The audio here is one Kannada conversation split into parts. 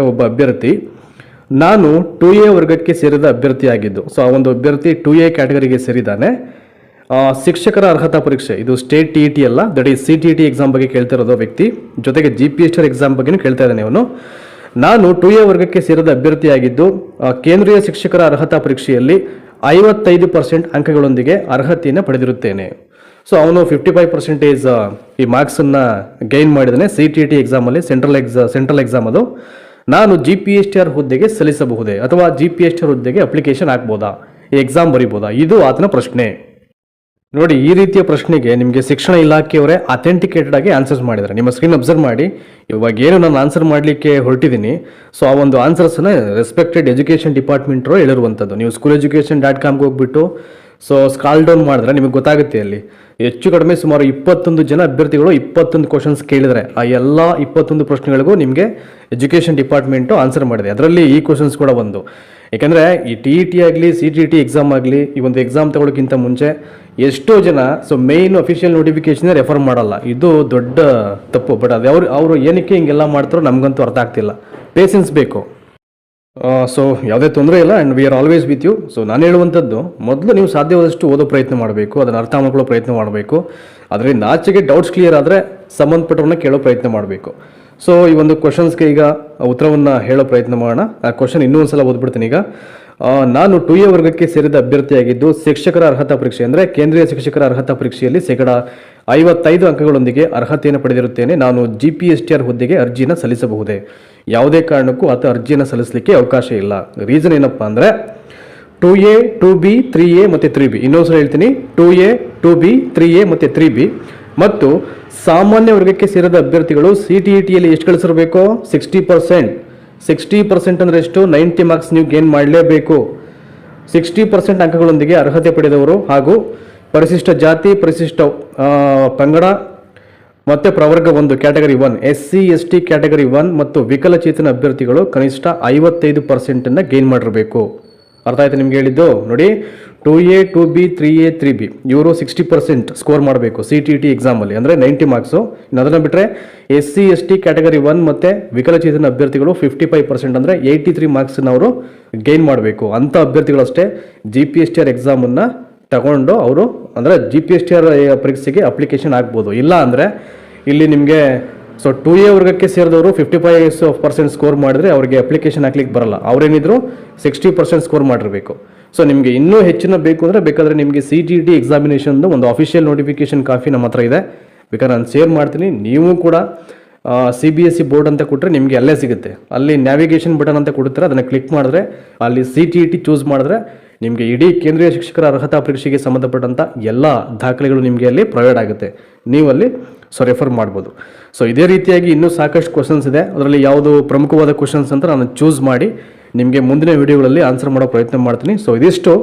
ಒಬ್ಬ ಅಭ್ಯರ್ಥಿ. ನಾನು ಟು ಎ ವರ್ಗಕ್ಕೆ ಸೇರಿದ ಅಭ್ಯರ್ಥಿಯಾಗಿದ್ದು ಸೊ ಆ ಒಂದು ಅಭ್ಯರ್ಥಿ ಟು ಎ ಕ್ಯಾಟಗರಿಗೆ ಸೇರಿದ್ದಾನೆ. ಶಿಕ್ಷಕರ ಅರ್ಹತಾ ಪರೀಕ್ಷೆ, ಇದು ಸ್ಟೇಟ್ ಟಿ ಇ ಟಿ ಅಲ್ಲ that is C T T exam ಬಗ್ಗೆ ಕೇಳ್ತಾ ಇರೋದು ವ್ಯಕ್ತಿ. ಜೊತೆಗೆ G P S T exam ಬಗ್ಗೆನೂ ಕೇಳ್ತಾ ಇದ್ದಾನೆ ಅವನು ನಾನು ಟು ಎ ವರ್ಗಕ್ಕೆ ಸೇರಿದ ಅಭ್ಯರ್ಥಿಯಾಗಿದ್ದು ಕೇಂದ್ರೀಯ ಶಿಕ್ಷಕರ ಅರ್ಹತಾ ಪರೀಕ್ಷೆಯಲ್ಲಿ ಐವತ್ತೈದು ಪರ್ಸೆಂಟ್ ಅಂಕಗಳೊಂದಿಗೆ ಅರ್ಹತೆಯನ್ನು ಪಡೆದಿರುತ್ತೇನೆ. ಸೊ ಅವನು ಫಿಫ್ಟಿ ಫೈವ್ ಪರ್ಸೆಂಟೇಜ್ ಈ ಮಾರ್ಕ್ಸನ್ನು ಗೈನ್ ಮಾಡಿದ್ದಾನೆ ಸಿ ಟಿ ಟಿ ಎಕ್ಸಾಮಲ್ಲಿ ಸೆಂಟ್ರಲ್ ಎಕ್ಸಾ ಸೆಂಟ್ರಲ್ ಎಕ್ಸಾಮ್ ಅದು. ನಾನು G P S T R ಹುದ್ದೆಗೆ ಸಲ್ಲಿಸಬಹುದೇ ಅಥವಾ G P S T R ಹುದ್ದೆಗೆ ಅಪ್ಲಿಕೇಶನ್ ಹಾಕ್ಬೋದಾ? ಎಕ್ಸಾಮ್ ಬರಿಬೋದಾ? ಇದು ಆತನ ಪ್ರಶ್ನೆ. ನೋಡಿ, ಈ ರೀತಿಯ ಪ್ರಶ್ನೆಗೆ ನಿಮಗೆ ಶಿಕ್ಷಣ ಇಲಾಖೆಯವರೇ ಅಥೆಂಟಿಕೇಟೆಡ್ ಆಗಿ ಆನ್ಸರ್ಸ್ ಮಾಡಿದ್ದಾರೆ. ನಿಮ್ಮ ಸ್ಕ್ರೀನ್ ಅಬ್ಸರ್ವ್ ಮಾಡಿ. ಇವಾಗ ಏನು ನಾನು ಆನ್ಸರ್ ಮಾಡಲಿಕ್ಕೆ ಹೊರಟಿದ್ದೀನಿ. ಸೊ ಆ ಒಂದು ಆನ್ಸರ್ಸನ್ನು ರೆಸ್ಪೆಕ್ಟೆಡ್ ಎಜುಕೇಷನ್ ಡಿಪಾರ್ಟ್ಮೆಂಟ್ರು ಹೇಳಿರುವಂಥದ್ದು ನೀವು ಸ್ಕೂಲ್ ಎಜುಕೇಷನ್ ಡಾಟ್ ಕಾಮ್ಗೆ ಹೋಗ್ಬಿಟ್ಟು ಸೊ ಸ್ಕಾಲ್ ಡೌನ್ ಮಾಡಿದ್ರೆ ನಿಮಗೆ ಗೊತ್ತಾಗುತ್ತೆ ಅಲ್ಲಿ ಹೆಚ್ಚು ಕಡಿಮೆ ಸುಮಾರು ಇಪ್ಪತ್ತೊಂದು ಜನ ಅಭ್ಯರ್ಥಿಗಳು ಇಪ್ಪತ್ತೊಂದು ಕ್ವಶನ್ಸ್ ಕೇಳಿದರೆ ಆ ಎಲ್ಲ ಇಪ್ಪತ್ತೊಂದು ಪ್ರಶ್ನೆಗಳಿಗೂ ನಿಮಗೆ ಎಜುಕೇಷನ್ ಡಿಪಾರ್ಟ್ಮೆಂಟು ಆನ್ಸರ್ ಮಾಡಿದೆ. ಅದರಲ್ಲಿ ಈ ಕ್ವಶನ್ಸ್ ಕೂಡ ಒಂದು. ಯಾಕೆಂದರೆ ಈ ಟಿ ಇ ಟಿ ಆಗಲಿ ಸಿ ಟಿ ಟಿ ಎಕ್ಸಾಮ್ ಆಗಲಿ, ಈ ಒಂದು ಎಕ್ಸಾಮ್ ತಗೊಳ್ಳೋಕ್ಕಿಂತ ಮುಂಚೆ ಎಷ್ಟೋ ಜನ so main official notification refer ಮಾಡಲ್ಲ. ಇದು ದೊಡ್ಡ ತಪ್ಪು. ಬಟ್ ಅದು ಅವರು ಅವರು ಏನಕ್ಕೆ ಹಿಂಗೆಲ್ಲ ಮಾಡ್ತಾರೋ ನಮಗಂತೂ ಅರ್ಥ ಆಗ್ತಿಲ್ಲ. ಪೇಷನ್ಸ್ ಬೇಕು. ಸೊ ಯಾವುದೇ ತೊಂದರೆ ಇಲ್ಲ and we are always with you so ನಾನು ಹೇಳುವಂಥದ್ದು, ಮೊದಲು ನೀವು ಸಾಧ್ಯವಾದಷ್ಟು ಓದೋ ಪ್ರಯತ್ನ ಮಾಡಬೇಕು, ಅದನ್ನು ಅರ್ಥ ಮಾಡ್ಕೊಳ್ಳೋ ಪ್ರಯತ್ನ ಮಾಡಬೇಕು. ಅದರಿಂದ ಆಚೆಗೆ ಡೌಟ್ಸ್ ಕ್ಲಿಯರ್ ಆದರೆ ಸಂಬಂಧಪಟ್ಟವ್ರನ್ನ ಕೇಳೋ ಪ್ರಯತ್ನ ಮಾಡಬೇಕು. ಸೊ ಈ ಒಂದು ಕ್ವಶನ್ಸ್ಗೆ ಈಗ ಉತ್ತರವನ್ನು ಹೇಳೋ ಪ್ರಯತ್ನ ಮಾಡೋಣ. ಆ ಕ್ವಶನ್ ಇನ್ನೂ ಒಂದ್ಸಲ ಓದ್ಬಿಡ್ತೀನಿ ಈಗ. ನಾನು ಟು ಎ ವರ್ಗಕ್ಕೆ ಸೇರಿದ ಅಭ್ಯರ್ಥಿಯಾಗಿದ್ದು ಶಿಕ್ಷಕರ ಅರ್ಹತಾ ಪರೀಕ್ಷೆ ಅಂದರೆ ಕೇಂದ್ರೀಯ ಶಿಕ್ಷಕರ ಅರ್ಹತಾ ಪರೀಕ್ಷೆಯಲ್ಲಿ ಶೇಕಡ ಐವತ್ತೈದು ಅಂಕಗಳೊಂದಿಗೆ ಅರ್ಹತೆಯನ್ನು ಪಡೆದಿರುತ್ತೇನೆ. ನಾನು G P S T R ಹುದ್ದೆಗೆ ಅರ್ಜಿಯನ್ನು ಸಲ್ಲಿಸಬಹುದೇ? ಯಾವುದೇ ಕಾರಣಕ್ಕೂ ಆತ ಅರ್ಜಿಯನ್ನು ಸಲ್ಲಿಸಲಿಕ್ಕೆ ಅವಕಾಶ ಇಲ್ಲ. ರೀಸನ್ ಏನಪ್ಪ ಅಂದರೆ two A two B three A ಮತ್ತು ತ್ರೀ ಬಿ ಇನ್ನೊಂದು ಸಲ ಹೇಳ್ತೀನಿ. Two A two B three A ಮತ್ತು ತ್ರೀ ಬಿ ಮತ್ತು ಸಾಮಾನ್ಯ ವರ್ಗಕ್ಕೆ ಸೇರಿದ ಅಭ್ಯರ್ಥಿಗಳು ಸಿ ಟಿ ಇ ಟಿಯಲ್ಲಿ ಎಷ್ಟು ಗಳಿಸಿರಬೇಕು? ಸಿಕ್ಸ್ಟಿ ಪರ್ಸೆಂಟ್ ಸಿಕ್ಸ್ಟಿ ಪರ್ಸೆಂಟ್ ಅಂದರೆ ಎಷ್ಟು? ನೈಂಟಿ ಮಾರ್ಕ್ಸ್ ನೀವು ಗೇನ್ ಮಾಡಲೇಬೇಕು. ಸಿಕ್ಸ್ಟಿ ಪರ್ಸೆಂಟ್ ಅಂಕಗಳೊಂದಿಗೆ ಅರ್ಹತೆ ಪಡೆದವರು ಹಾಗೂ ಪರಿಶಿಷ್ಟ ಜಾತಿ, ಪರಿಶಿಷ್ಟ ಪಂಗಡ ಮತ್ತೆ ಪ್ರವರ್ಗ ಒಂದು, category one S C S T category one ಮತ್ತು ವಿಕಲಚೇತನ ಅಭ್ಯರ್ಥಿಗಳು ಕನಿಷ್ಠ ಐವತ್ತೈದು ಪರ್ಸೆಂಟನ್ನು ಗೇನ್ ಮಾಡಿರಬೇಕು. ಅರ್ಥ ಆಯ್ತು ನಿಮ್ಗೆ ಹೇಳಿದ್ದು? ನೋಡಿ two A two B three A three B ಇವರು ಸಿಕ್ಸ್ಟಿ ಪರ್ಸೆಂಟ್ ಸ್ಕೋರ್ ಮಾಡಬೇಕು ಸಿ ಟಿ ಟಿ ಎಕ್ಸಾಮಲ್ಲಿ ಅಂದರೆ ನೈಂಟಿ ಮಾರ್ಕ್ಸು ಇನ್ನು ಅದನ್ನು ಬಿಟ್ಟರೆ S C S T category one ಮತ್ತು ವಿಕಲಚೇತನ ಅಭ್ಯರ್ಥಿಗಳು ಫಿಫ್ಟಿ ಫೈವ್ ಪರ್ಸೆಂಟ್ ಅಂದರೆ ಏಯ್ಟಿ ತ್ರೀ ಮಾರ್ಕ್ಸನ್ನ ಅವರು ಗೈನ್ ಮಾಡಬೇಕು. ಅಂಥ ಅಭ್ಯರ್ಥಿಗಳಷ್ಟೇ G P S T R ಎಕ್ಸಾಮನ್ನು ತಗೊಂಡು ಅವರು ಅಂದರೆ G P S T R ಪರೀಕ್ಷೆಗೆ ಅಪ್ಲಿಕೇಶನ್ ಆಗ್ಬೋದು. ಇಲ್ಲ ಅಂದರೆ ಇಲ್ಲಿ ನಿಮಗೆ ಸೊ ಟು ಎ ವರ್ಗಕ್ಕೆ ಸೇರಿದವರು ಫಿಫ್ಟಿ ಫೈವ್ ಪರ್ಸೆಂಟ್ ಸ್ಕೋರ್ ಮಾಡಿದ್ರೆ ಅವರಿಗೆ ಅಪ್ಲಿಕೇಶನ್ ಹಾಕ್ಲಿಕ್ಕೆ ಬರಲ್ಲ. ಅವರೇನಿದ್ರು ಸಿಕ್ಸ್ಟಿ ಪರ್ಸೆಂಟ್ ಸ್ಕೋರ್ ಮಾಡಿರಬೇಕು. ಸೊ ನಿಮಗೆ ಇನ್ನೂ ಹೆಚ್ಚಿನ ಬೇಕು ಅಂದರೆ ಬೇಕಾದರೆ ನಿಮಗೆ ಸಿ ಜಿ ಟಿ ಎಕ್ಸಾಮಿನೇಷನ್ದು ಒಂದು ಅಫಿಷಿಯಲ್ ನೋಟಿಫಿಕೇಶನ್ ಕಾಫಿ ನಮ್ಮ ಹತ್ರ ಇದೆ. ಬೇಕಾದ್ರೆ ನಾನು ಶೇರ್ ಮಾಡ್ತೀನಿ, ನೀವು ಕೂಡ C B S C board ಅಂತ ಕೊಟ್ಟರೆ ನಿಮಗೆ ಅಲ್ಲೇ ಸಿಗುತ್ತೆ. ಅಲ್ಲಿ ನ್ಯಾವಿಗೇಷನ್ ಬಟನ್ ಅಂತ ಕೊಡ್ತಾರೆ ಅದನ್ನು ಕ್ಲಿಕ್ ಮಾಡಿದ್ರೆ, ಅಲ್ಲಿ C T E T choose ಮಾಡಿದ್ರೆ ನಿಮಗೆ ಇಡೀ ಕೇಂದ್ರೀಯ ಶಿಕ್ಷಕರ ಅರ್ಹತಾ ಪರೀಕ್ಷೆಗೆ ಸಂಬಂಧಪಟ್ಟಂಥ ಎಲ್ಲ ದಾಖಲೆಗಳು ನಿಮಗೆ ಅಲ್ಲಿ ಪ್ರೊವೈಡ್ ಆಗುತ್ತೆ. ನೀವು ಅಲ್ಲಿ ಸೊ ರೆಫರ್ ಮಾಡ್ಬೋದು. ಸೊ ಇದೇ ರೀತಿಯಾಗಿ ಇನ್ನೂ ಸಾಕಷ್ಟು ಕ್ವಶನ್ಸ್ ಇದೆ. ಅದರಲ್ಲಿ ಯಾವುದು ಪ್ರಮುಖವಾದ ಕ್ವಶನ್ಸ್ ಅಂತ ನಾನು ಚೂಸ್ ಮಾಡಿ ನಿಮಗೆ ಮುಂದಿನ ವಿಡಿಯೋಗಳಲ್ಲಿ ಆನ್ಸರ್ ಮಾಡೋ ಪ್ರಯತ್ನ ಮಾಡ್ತೀನಿ. ಸೊ ಇದಿಷ್ಟು.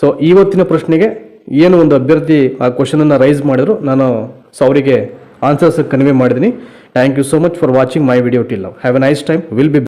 ಸೊ ಇವತ್ತಿನ ಪ್ರಶ್ನೆಗೆ ಏನು ಒಂದು ಅಭ್ಯರ್ಥಿ ಆ ಕ್ವಶನನ್ನು ರೈಸ್ ಮಾಡಿದ್ರು ನಾನು ಸೊ ಅವರಿಗೆ ಆನ್ಸರ್ಸ್ ಕನ್ವೆ ಮಾಡಿದ್ದೀನಿ. Thank you so much for watching my video till have a nice time will be